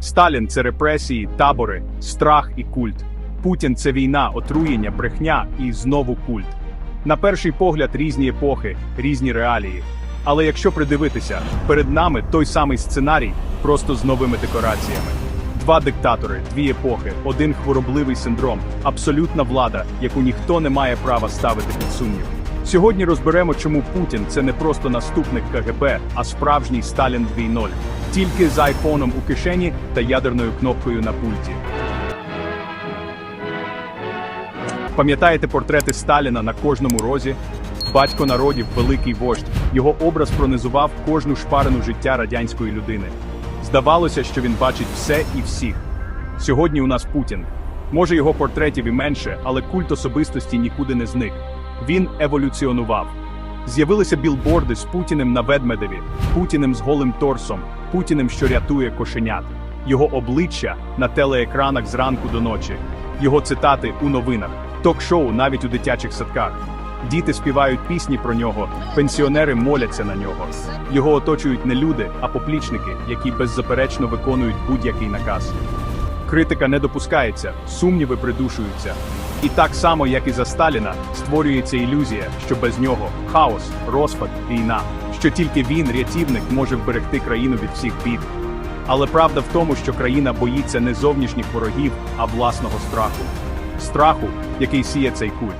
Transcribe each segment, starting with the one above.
Сталін це репресії, табори, страх і культ. Путін це війна, отруєння, брехня і знову культ. На перший погляд різні епохи, різні реалії. Але якщо придивитися, перед нами той самий сценарій, просто з новими декораціями. Два диктатори, дві епохи, один хворобливий синдром, абсолютна влада, яку ніхто не має права ставити під сумнів. Сьогодні розберемо, чому Путін це не просто наступник КГБ, а справжній Сталін 2.0. Тільки з айфоном у кишені та ядерною кнопкою на пульті. Пам'ятаєте портрети Сталіна на кожному розі? Батько народів, великий вождь. Його образ пронизував кожну шпарину життя радянської людини. Здавалося, що він бачить все і всіх. Сьогодні у нас Путін. Може, його портретів і менше, але культ особистості нікуди не зник. Він еволюціонував. З'явилися білборди з Путіним на Ведмедеві, Путіним з голим торсом, Путіним, що рятує кошенят, його обличчя на телеекранах зранку до ночі, його цитати у новинах, ток-шоу навіть у дитячих садках. Діти співають пісні про нього, пенсіонери моляться на нього. Його оточують не люди, а поплічники, які беззаперечно виконують будь-який наказ. Критика не допускається, сумніви придушуються. І так само, як і за Сталіна, створюється ілюзія, що без нього хаос, розпад, війна, що тільки він, рятівник, може вберегти країну від всіх бід. Але правда в тому, що країна боїться не зовнішніх ворогів, а власного страху. Страху, який сіє цей культ.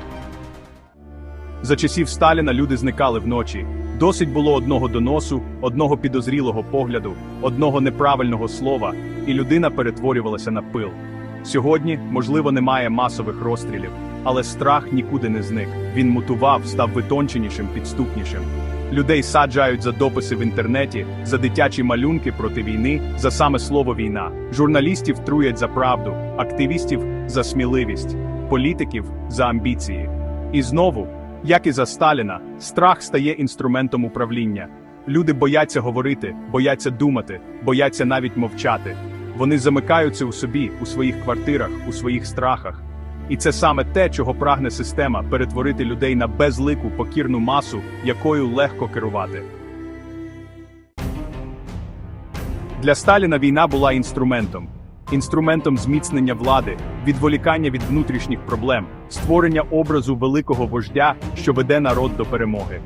За часів Сталіна люди зникали вночі. Досить було одного доносу, одного підозрілого погляду, одного неправильного слова, і людина перетворювалася на пил. Сьогодні, можливо, немає масових розстрілів, але страх нікуди не зник. Він мутував, став витонченішим, підступнішим. Людей саджають за дописи в інтернеті, за дитячі малюнки проти війни, за саме слово війна. Журналістів труять за правду, активістів за сміливість, політиків за амбіції. І знову, як і за Сталіна, страх стає інструментом управління. Люди бояться говорити, бояться думати, бояться навіть мовчати. Вони замикаються у собі, у своїх квартирах, у своїх страхах. І це саме те, чого прагне система перетворити людей на безлику покірну масу, якою легко керувати. Для Сталіна війна була інструментом. Інструментом зміцнення влади, відволікання від внутрішніх проблем, створення образу великого вождя, що веде народ до перемоги.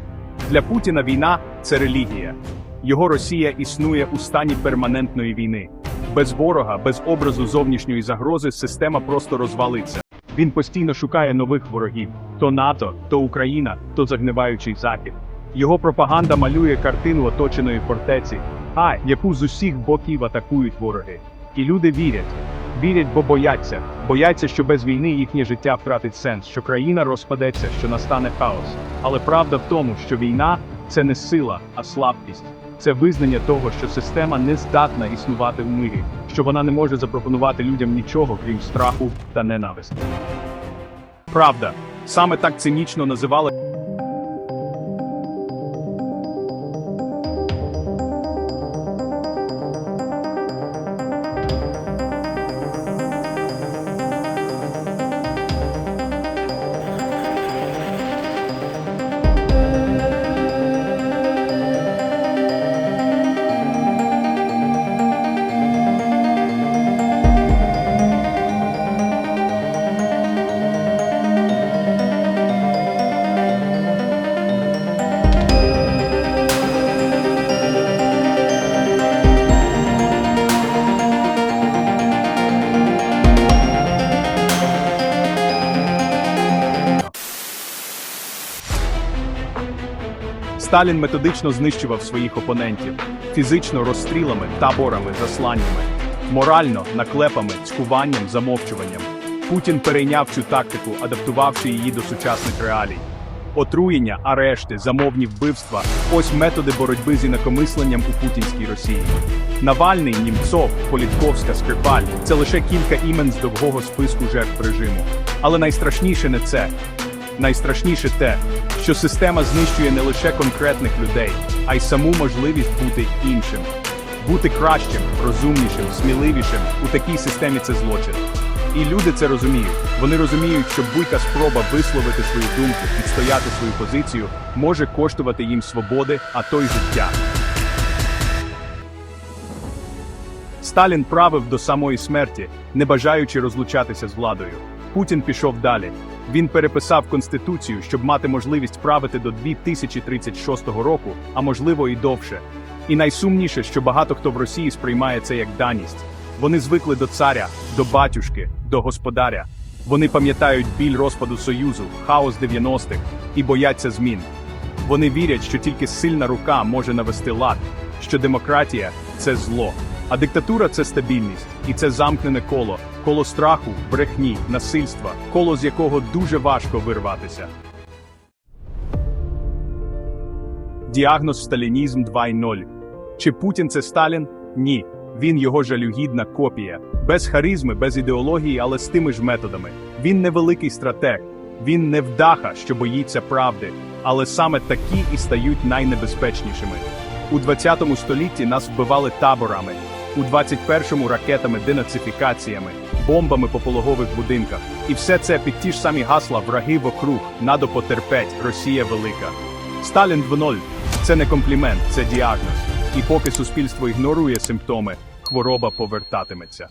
Для Путіна війна це релігія. Його Росія існує у стані перманентної війни. Без ворога, без образу зовнішньої загрози система просто розвалиться. Він постійно шукає нових ворогів: то НАТО, то Україна, то загниваючий Захід. Його пропаганда малює картину оточеної фортеці, а яку з усіх боків атакують вороги. І люди вірять. Вірять, бо бояться. Бояться, що без війни їхнє життя втратить сенс, що країна розпадеться, що настане хаос. Але правда в тому, що війна це не сила, а слабкість. Це визнання того, що система не здатна існувати в мирі, що вона не може запропонувати людям нічого, крім страху та ненависті. Правда, саме так цинічно називали. Сталін методично знищував своїх опонентів фізично розстрілами, таборами, засланнями, морально наклепами, цькуванням, замовчуванням. Путін перейняв цю тактику, адаптувавши її до сучасних реалій. Отруєння, арешти, замовні вбивства ось методи боротьби з інакомисленням у путінській Росії. Навальний, Німцов, Політковська, Скрипаль це лише кілька імен з довгого списку жертв режиму. Але найстрашніше не це. Найстрашніше те, що система знищує не лише конкретних людей, а й саму можливість бути іншим. Бути кращим, розумнішим, сміливішим у такій системі це злочин. І люди це розуміють. Вони розуміють, що будь-яка спроба висловити свою думку, відстояти свою позицію, може коштувати їм свободи, а то й життя. Сталін правив до самої смерті, не бажаючи розлучатися з владою. Путін пішов далі. Він переписав конституцію, щоб мати можливість правити до 2036 року, а можливо і довше. І найсумніше, що багато хто в Росії сприймає це як даність. Вони звикли до царя, до батюшки, до господаря. Вони пам'ятають біль розпаду Союзу, хаос 90-х і бояться змін. Вони вірять, що тільки сильна рука може навести лад, що демократія це зло, а диктатура це стабільність, і це замкнене коло, коло страху, брехні, насильства, коло з якого дуже важко вирватися. Діагноз Сталінізм 2.0. Чи Путін це Сталін? Ні. Він його жалюгідна копія. Без харизми, без ідеології, але з тими ж методами. Він не великий стратег. Він не вдаха, що боїться правди. Але саме такі і стають найнебезпечнішими. У 20 столітті нас вбивали таборами, у 21-му ракетами денацифікаціями, бомбами по пологових будинках. І все це під ті ж самі гасла враги вокруг, надо потерпеть, Росія велика. Сталін 2.0 – це не комплімент, це діагноз. І поки суспільство ігнорує симптоми, хвороба повертатиметься.